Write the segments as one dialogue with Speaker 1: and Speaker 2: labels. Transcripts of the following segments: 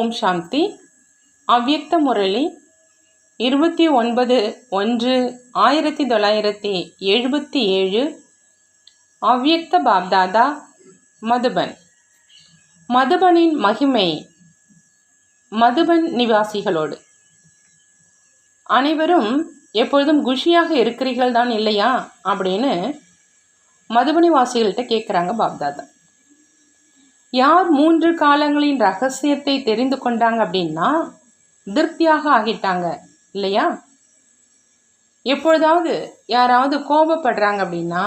Speaker 1: ஓம் சாந்தி. அவ்யக்த முரளி இருபத்தி ஒன்பது ஒன்று ஆயிரத்தி தொள்ளாயிரத்தி எழுபத்தி ஏழு. அவ்வியக்த பாப்தாதா மதுபன். மதுபனின் மகிமை மதுபன் நிவாசிகளோடு. அனைவரும் எப்பொழுதும் குஷியாக இருக்கிறீர்கள் தான் இல்லையா? அப்படின்னு மதுபனிவாசிகள்கிட்ட கேட்குறாங்க பாப்தாதா. யார் மூன்று காலங்களின் ரகசியத்தை தெரிந்து கொண்டாங்க அப்படின்னா திருப்தியாக ஆகிட்டாங்க இல்லையா? எப்பொழுதாவது யாராவது கோபப்படுறாங்க அப்படின்னா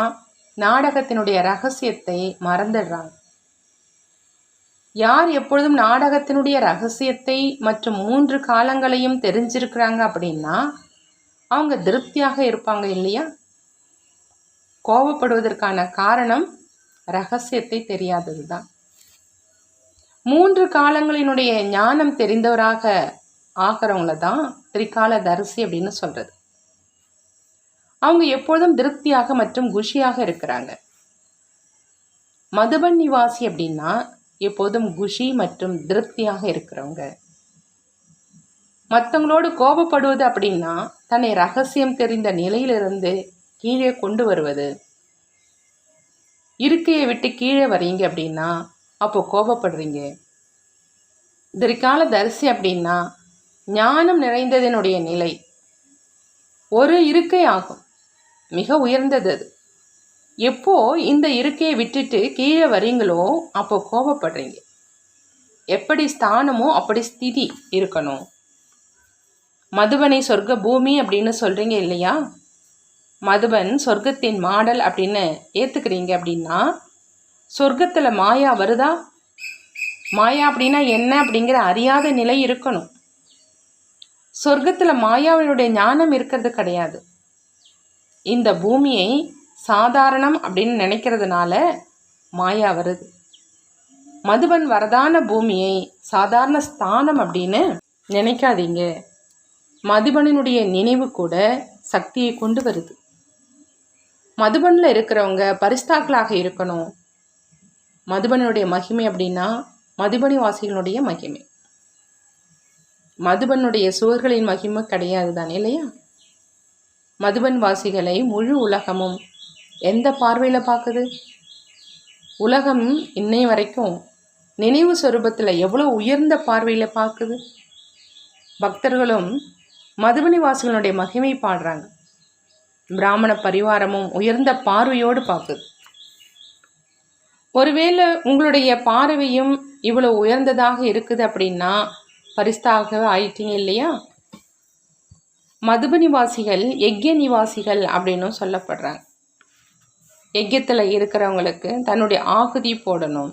Speaker 1: நாடகத்தினுடைய ரகசியத்தை மறந்துடுறாங்க. யார் எப்பொழுதும் நாடகத்தினுடைய ரகசியத்தை மற்றும் மூன்று காலங்களையும் தெரிஞ்சிருக்கிறாங்க அப்படின்னா அவங்க திருப்தியாக இருப்பாங்க இல்லையா? கோபப்படுவதற்கான காரணம் ரகசியத்தை தெரியாதது தான் மூன்று காலங்களினுடைய ஞானம் தெரிந்தவராக ஆகிறவங்கள தான் திரிகால தரிசி அப்படின்னு சொல்கிறது அவங்க எப்பொழுதும் திருப்தியாக மற்றும் குஷியாக இருக்கிறாங்க. மதுபன் நிவாசி அப்படின்னா எப்போதும் குஷி மற்றும் திருப்தியாக இருக்கிறவங்க. மற்றவங்களோடு கோபப்படுவது அப்படின்னா தன்னை ரகசியம் தெரிந்த நிலையிலிருந்து கீழே கொண்டு வருவது. இருக்கையை விட்டு கீழே வரீங்க அப்படின்னா அப்போ கோபப்படுறீங்க. திரிகால தரிசி அப்படின்னா ஞானம் நிறைந்ததனுடைய நிலை. ஒரு இருக்கை ஆகும். மிக உயர்ந்தது அது. எப்போ இந்த இருக்கையை விட்டுட்டு கீழே வரீங்களோ அப்போ கோபப்படுறீங்க. எப்படி ஸ்தானமோ அப்படி ஸ்திதி இருக்கணும். மதுபனை சொர்க்க பூமி அப்படின்னு சொல்கிறீங்க இல்லையா? மதுபன் சொர்க்கத்தின் மாடல் அப்படின்னு ஏற்றுக்கிறீங்க அப்படின்னா சொர்க்கத்தில் மாயா வருதா? மாயா அப்படின்னா என்ன அப்படிங்கிற அறியாத நிலை இருக்கணும். சொர்க்கத்தில் மாயாவினுடைய ஞானம் இருக்கிறது கிடையாது. இந்த பூமியை சாதாரணம் அப்படின்னு நினைக்கிறதுனால மாயா வருது. மதுபன் வரதான பூமியை சாதாரண ஸ்தானம் அப்படின்னு நினைக்காதீங்க. மதுபனினுடைய நினைவு கூட சக்தியை கொண்டு வருது. மதுபனில் இருக்கிறவங்க பரிஸ்தாக்களாக இருக்கணும். மதுபனுடைய மகிமை அப்படின்னா மதுபனி வாசிகளுடைய மகிமை. மதுபனுடைய சுவர்களின் மகிமை கிடையாது தான் இல்லையா? மதுபன் வாசிகளை முழு உலகமும் எந்த பார்வையில் பார்க்குது? உலகம் இன்னை வரைக்கும் நினைவு சொரூபத்தில் எவ்வளோ உயர்ந்த பார்வையில் பார்க்குது? பக்தர்களும் மதுபனி வாசிகளுடைய மகிமை பாடுறாங்க. பிராமண பரிவாரமும் உயர்ந்த பார்வையோடு பார்க்குது. ஒருவேளை உங்களுடைய பார்வையும் இவ்வளோ உயர்ந்ததாக இருக்குது அப்படின்னா பரிஸ்தாக ஆயிட்டீங்க இல்லையா? மதுப நிவாசிகள் எக்ய நிவாசிகள் அப்படின்னும் சொல்லப்படுறாங்க. எக்கியத்தில் இருக்கிறவங்களுக்கு தன்னுடைய ஆகுதி போடணும்.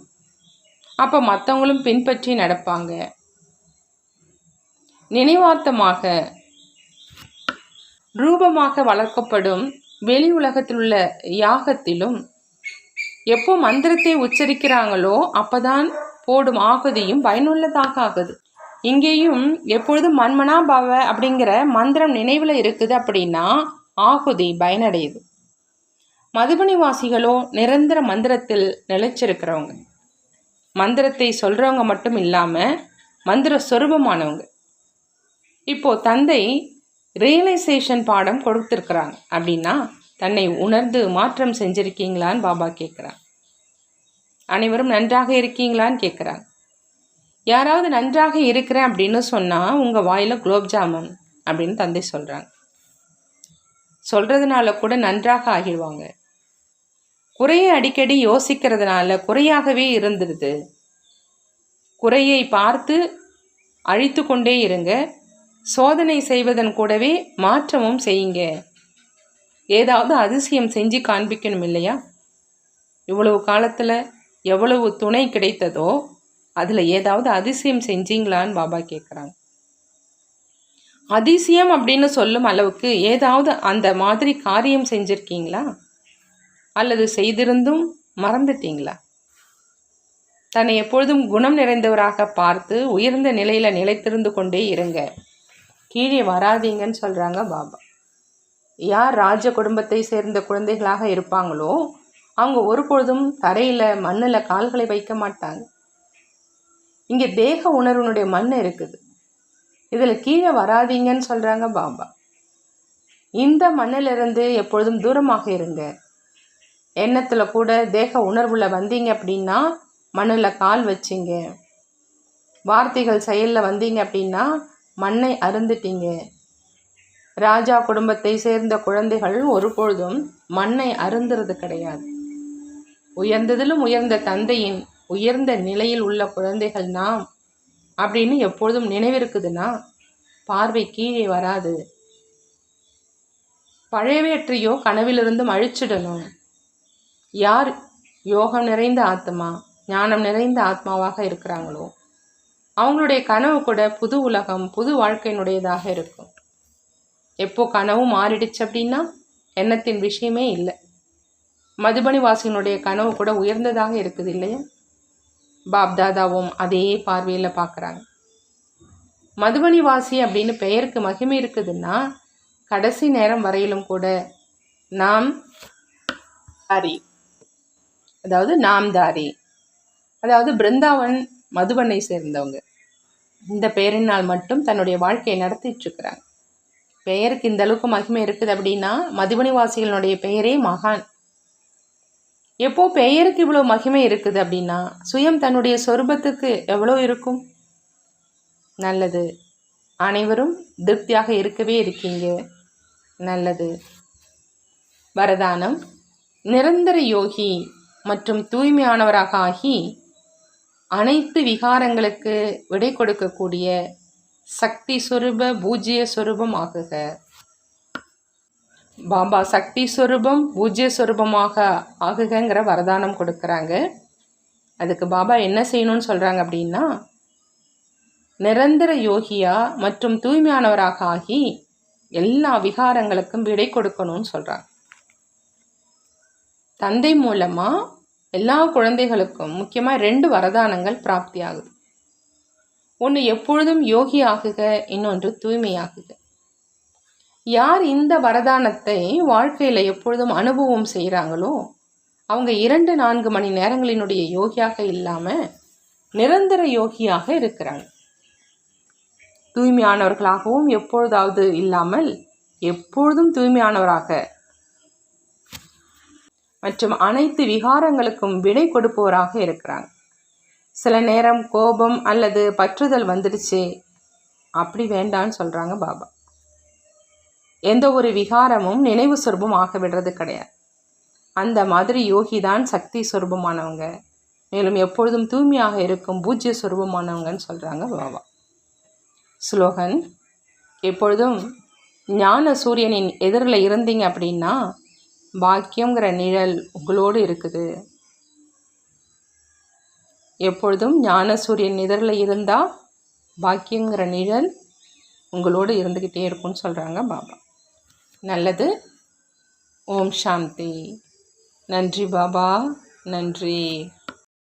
Speaker 1: அப்போ மற்றவங்களும் பின்பற்றி நடப்பாங்க. நினைவார்த்தமாக ரூபமாக வளர்க்கப்படும் வெளி உலகத்தில் உள்ள யாகத்திலும் எப்போ மந்திரத்தை உச்சரிக்கிறாங்களோ அப்பதான் போடும் ஆகுதியும் பயனுள்ளதாக ஆகுது. இங்கேயும் எப்பொழுதும் மண்மனா பவ அப்படிங்கிற மந்திரம் நினைவில் இருக்குது அப்படின்னா ஆகுதி பயனடையுது. மதுபனி வாசிகளோ நிரந்தர மந்திரத்தில் நிலைச்சிருக்கிறவங்க. மந்திரத்தை சொல்கிறவங்க மட்டும் இல்லாமல் மந்திர சொரூபமானவங்க. இப்போது தந்தை ரியலைசேஷன் பாடம் கொடுத்துருக்குறாங்க அப்படின்னா தன்னை உணர்ந்து மாற்றம் செஞ்சுருக்கீங்களான்னு பாபா கேட்குறான் அனைவரும் நன்றாக இருக்கீங்களான்னு கேட்குறாங்க யாராவது நன்றாக இருக்கிறேன் அப்படின்னு சொன்னால் உங்கள் வாயில் குலோப் ஜாமுன் அப்படின்னு தந்தை சொல்கிறாங்க சொல்கிறதுனால கூட நன்றாக ஆகிடுவாங்க. குறையை அடிக்கடி யோசிக்கிறதுனால குறையாகவே இருந்துடுது. குறையை பார்த்து அழித்து கொண்டே இருங்க. சோதனை செய்வதன் கூடவே மாற்றமும் செய்யுங்க. ஏதாவது அதிசயம் செஞ்சு காண்பிக்கணும் இல்லையா இவ்வளவு காலத்தில் எவ்வளவு துணை கிடைத்ததோ அதில் ஏதாவது அதிசயம் செஞ்சீங்களான்னு பாபா கேட்குறாங்க அதிசயம் அப்படின்னு சொல்லும் அளவுக்கு ஏதாவது அந்த மாதிரி காரியம் செஞ்சுருக்கீங்களா? அல்லது செய்திருந்தும் மறந்துட்டீங்களா? தன்னை எப்பொழுதும் குணம் நிறைந்தவராக பார்த்து உயர்ந்த நிலையில் நிலைத்திருந்து கொண்டே இருங்க. கீழே வராதீங்கன்னு சொல்கிறாங்க பாபா. யார் ராஜ குடும்பத்தை சேர்ந்த குழந்தைகளாக இருப்பாங்களோ அவங்க ஒரு பொழுதும் தரையில் மண்ணில் கால்களை வைக்க மாட்டாங்க. இங்கே தேக உணர்வுனுடைய மண் இருக்குது. இதில் கீழே வராதீங்கன்னு சொல்கிறாங்க பாபா. இந்த மண்ணிலிருந்து எப்பொழுதும் தூரமாக இருங்க. எண்ணத்தில் கூட தேக உணர்வில் வந்தீங்க அப்படின்னா மண்ணில் கால் வச்சிங்க. வார்த்தைகள் செயலில் வந்தீங்க அப்படின்னா மண்ணை அருந்துட்டீங்க. ராஜா குடும்பத்தை சேர்ந்த குழந்தைகள் ஒருபொழுதும் மண்ணை அருந்துறது கிடையாது. உயர்ந்ததிலும் உயர்ந்த தந்தையின் உயர்ந்த நிலையில் உள்ள குழந்தைகள் நாம் அப்படின்னு எப்பொழுதும் நினைவிருக்குதுன்னா பார்வை கீழே வராது. பழையவையற்றையோ கனவிலிருந்தும் அழிச்சிடணும். யார் யோகம் நிறைந்த ஆத்மா ஞானம் நிறைந்த ஆத்மாவாக இருக்கிறாங்களோ அவங்களுடைய கனவு கூட புது உலகம் புது வாழ்க்கையினுடையதாக இருக்கும். எப்போ கனவு மாறிடுச்சு அப்படின்னா எண்ணத்தின் விஷயமே இல்லை. மதுபனி வாசியினுடைய கனவு கூட உயர்ந்ததாக இருக்குது இல்லையா? பாப்தாதாவும் அதே பார்வையில் பார்க்குறாங்க. மதுபனி வாசி அப்படின்னு பெயருக்கு மகிமை இருக்குதுன்னா கடைசி நேரம் வரையிலும் கூட நாம் தாரி. அதாவது நாம் தாரி. அதாவது பிருந்தாவன் மதுபனை சேர்ந்தவங்க. இந்த பெயரினால் மட்டும் தன்னுடைய வாழ்க்கையை நடத்திட்டு இருக்கிறாங்க. பெயருக்கு இந்த அளவுக்கு மகிமை இருக்குது அப்படின்னா மதுபனி வாசிகளுடைய பெயரே மகான். எப்போ பெயருக்கு இவ்வளோ மகிமை இருக்குது அப்படின்னா சுயம் தன்னுடைய சொருபத்துக்கு எவ்வளோ இருக்கும்? நல்லது. அனைவரும் திருப்தியாக இருக்கவே இருக்கீங்க. நல்லது. வரதானம். நிரந்தர யோகி மற்றும் தூய்மையானவராக ஆகி அனைத்து விகாரங்களுக்கு விடை கொடுக்கக்கூடிய சக்தி சொரூப பூஜ்ய சொரூபம் ஆகுக. பாபா சக்தி சொரூபம் பூஜ்ய சொரூபமாக ஆகுகங்கிற வரதானம் கொடுக்குறாங்க. அதுக்கு பாபா என்ன செய்யணும்னு சொல்கிறாங்க அப்படின்னா நிரந்தர யோகியா மற்றும் தூய்மையானவராக ஆகி எல்லா விகாரங்களுக்கும் விடை கொடுக்கணும்னு சொல்கிறாங்க தந்தை மூலமாக எல்லா குழந்தைகளுக்கும் முக்கியமாக ரெண்டு வரதானங்கள் பிராப்தி ஆகுது ஒன்று எப்பொழுதும் யோகி ஆகுக இன்னொன்று தூய்மையாகுக யார் இந்த வரதானத்தை வாழ்க்கையில் எப்பொழுதும் அனுபவம் செய்கிறாங்களோ அவங்க இரண்டு நான்கு மணி நேரங்களினுடைய யோகியாக இல்லாமல் நிரந்தர யோகியாக இருக்கிறாங்க. தூய்மையானவர்களாகவும் எப்பொழுதாவது இல்லாமல் எப்பொழுதும் தூய்மையானவராக. மற்றும் அனைத்து விகாரங்களுக்கும் விடை கொடுப்பவராக இருக்கிறாங்க. சில நேரம் கோபம் அல்லது பற்றுதல் வந்துடுச்சு. அப்படி வேண்டான்னு சொல்கிறாங்க பாபா. எந்த ஒரு விகாரமும் நினைவு சொருபம் ஆக விடுறது கிடையாது. அந்த மாதிரி யோகி தான் சக்தி சொருபமானவங்க. மேலும் எப்பொழுதும் தூய்மையாக இருக்கும் பூஜ்ய சொருபமானவங்கன்னு சொல்கிறாங்க பாபா. ஸ்லோகன் எப்பொழுதும் ஞான சூரியனின் எதிரில் இருந்தீங்க அப்படின்னா பாக்கியங்கிற நிழல் உங்களோடு இருக்குது. எப்பொழுதும் ஞான சூரியன் இருந்தால் பாக்கியங்கிற நிழல் உங்களோடு இருந்துக்கிட்டே இருக்கும்னு சொல்கிறாங்க பாபா. நல்லது. ஓம் சாந்தி. நன்றி பாபா. நன்றி.